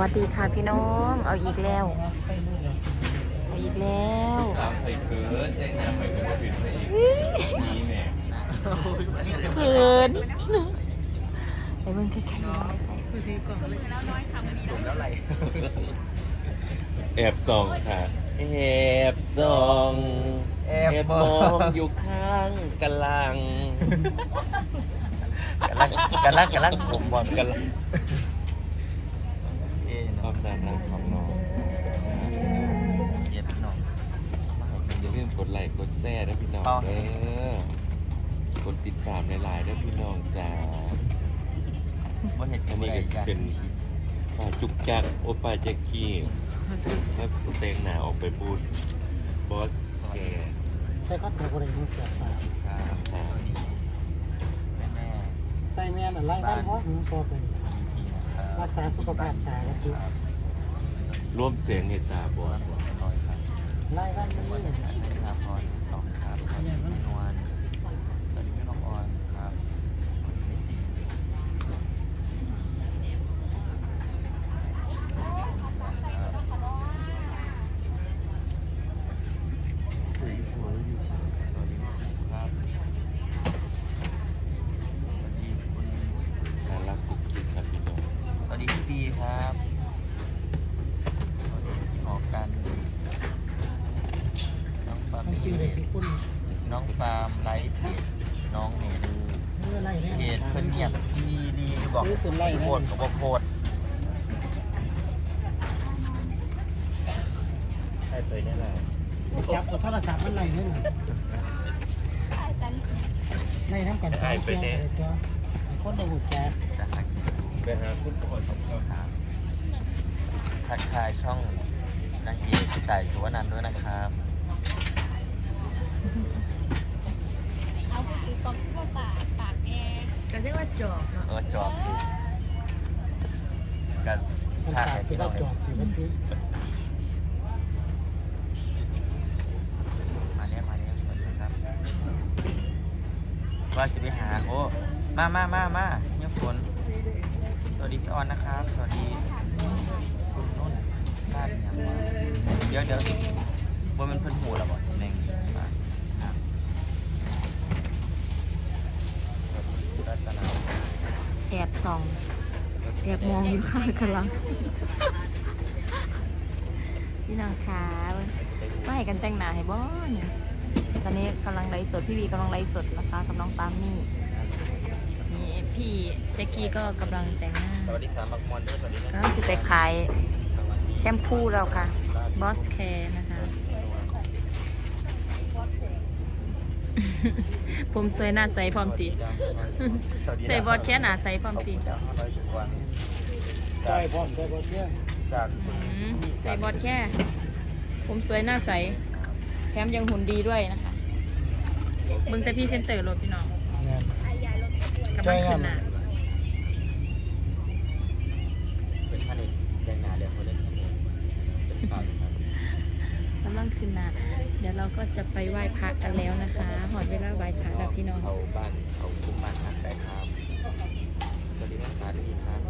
วัสดีค่ะพี่น้อง เอาอีกแล้ว เอาอีกแล้วสาวไทยเขินใจน้ำไปเป็นผิดไปอีกนี่แม่เขินไปเบิ่งใกล้ๆหน่อยผมแล้วไรแอบส่องค่ะ แอบส่องมองอยู่ข้างกำลังกันลักกันลักกันลักผมบอกกำลังเอ๊ะความน่ารักของน้องเย็บน้องอย่าลืมกดไลค์กดแชร์นะพี่น้องเอาเด้อกดติดตามหลายๆนะพี่น้องจ้าว่าเห็นอักันนนี้นี้ก็สิเป็นป่าจุกจักโอปาแจ็กกี้ครับสเต็งหนาออกไปบูธบอสแกใส่ก็ตัวคนเองเสียบปากครับค่ะแม่แม่ใส่แม่นอะไรบ้านเพราะหึงตัวเป็นพี่นะค รับรักษาสุขภาพตาและจิตร่วมเสียงในตาบอดร้อยครับไล่บ้านมันนี่ ครับพรต่อครับสวัสดีพี่นวลสวัสดีพี่น้องออนครับสวัสดีครับ สวัสดีคุณ น่ารักกุ๊กกิ๊กครับพี่น้อง สวัสดีพี่ปีครับ สวัสดีพี่หอกัน น้อง ปาล์มมันจืดเลยสิคุณน้องปาล์มไลฟ์เพจน้องเมนูเมื่อไรเนี่ยเพจเพิ่นเงียบที่ดีบอกโคตรกับว่โคตรใช่ตัวนี่แหละจับเอาโทรศัพท์มันไล่เนี่ยไล่น้ำกันสองเสียงเลยตัวคนเราหูแจ๊บจะหักไปหาคุณสมบัติของเขาครับทักทายช่องนางเอกพี่ต่ายสุวรรณด้วยนะครับ เอาไปถือกล่องที่ว่าปากปากแอก็เรียกว่าจอบเนาะเออจอบกันมันทักขาให้ดสิพี่น้ก็องจอบสิมันคือมาเนี้ยมาเนี้ยสวัสดีครับว่าสิไปหาโอ้มามามามาเนี่ยฝนสวัสดีพี่ออนนะครับ สวัสดีคุณนุ่นบ้านเนี่ยเดี๋ยวเดี๋ยวว่ามันเพิ่นหูแล้วบ่หนึ่งมาครับสวัสดีคุณรัตนา แอบ ส่องแอบมองอยู่ข้างกำลัง พี่น้องคะไม่ให้กันแต่งหน้าให้บ่เนี่ยตอนนี้กำลังไลฟ์สดพี่วีกำลังไลฟ์สดนะคะกับน้องปามี่นี่พี่แจ็กกี้ก็กำลังแต่งหน้าสวัสดีสามบักมอนด้วยสวัสดีนะก็สิไปขายแชมพูเราค่ะบอสแคร์นะคะ ผมสวยหน้าใสพร้อมตีสวัสดีใส่บอสแค่หนาใสพร้อมตีจากห้าร้อยถึงวันใช่พร้อมใช่พร้อมเที่ยงจากอืมใส่บอสแค่ ผมสวยหน้าใสแถมยังหุ่นดีด้วยนะคะเบิ่งแต่พี่เซนเตอร์รถพี่น้องงานกำลังขึ้นหน้าเป็นท่านเอกแดงหนาเดี๋ยวเขาเล่นเป็นข่าวครับกำลังขึ้นหน้า เดี๋ยวเราก็จะไปไหว้พระกันแล้วนะคะหอดเวลาไหว้พระแล้วพี่น้องเขาบ้านเขาคุมบ้านทางได้ครับสวัสดีนักศึกษาดีครับ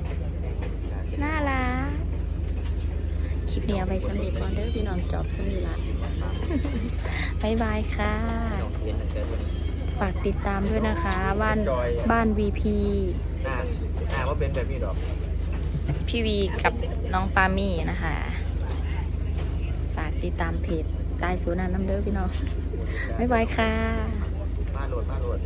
น่ารักคลิปนี้เอาไปสำเร็จก่อนเด้อพี่น้องจอบสำเร็จละบายบายค่ะน้องเป็นตั้งแต่วันฝากติดตามด้วยนะคะ บ้านบ้าน VP หน้าหน้าว่าเป็นแบบนี้ดอกพี่วีกับน้องปามี่นะคะ ฝากติดตามเพจ ใต้ศูนย์น้ำเด้อพี่น้องบ๊ายบายค่ะมาโหลดมาโหลด